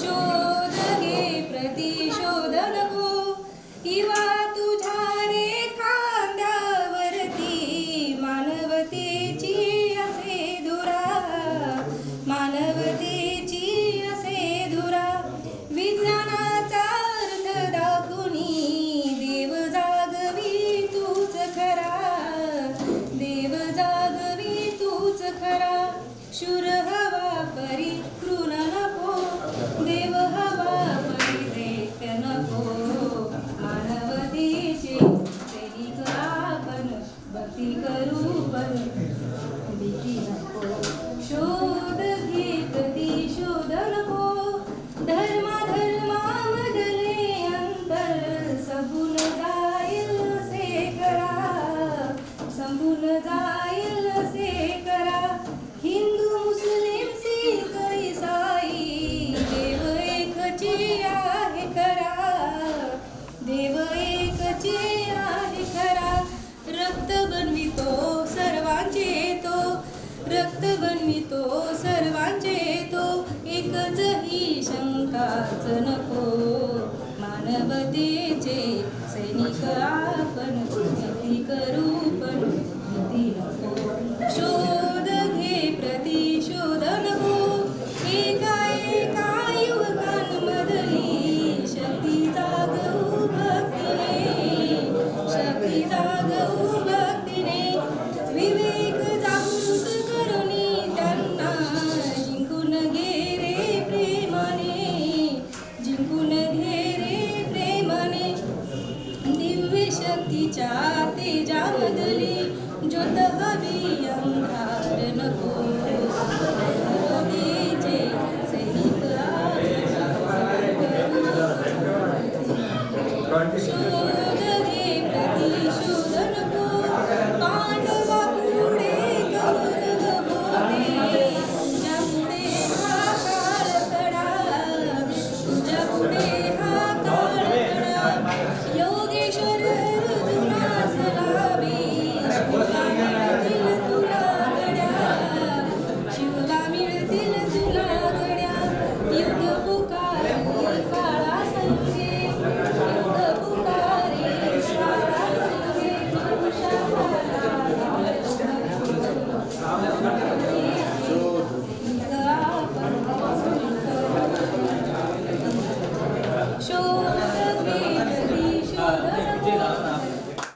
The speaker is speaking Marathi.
శోధగే ప్రతిశోధనకు ఇవా होऊन जाईल से करा. हिंदू मुस्लिम सिख इसाई देव एकचे आहे करा. देव एकचे आहे खरा रक्त सर्वांचे तो. रक्त सर्वांचे तो. एकच ही शंकाच नको. मानवतेचे सैनिक आपण शक्तिचाते जामदले जोतहवि अंधार नको Thank you. 쇼.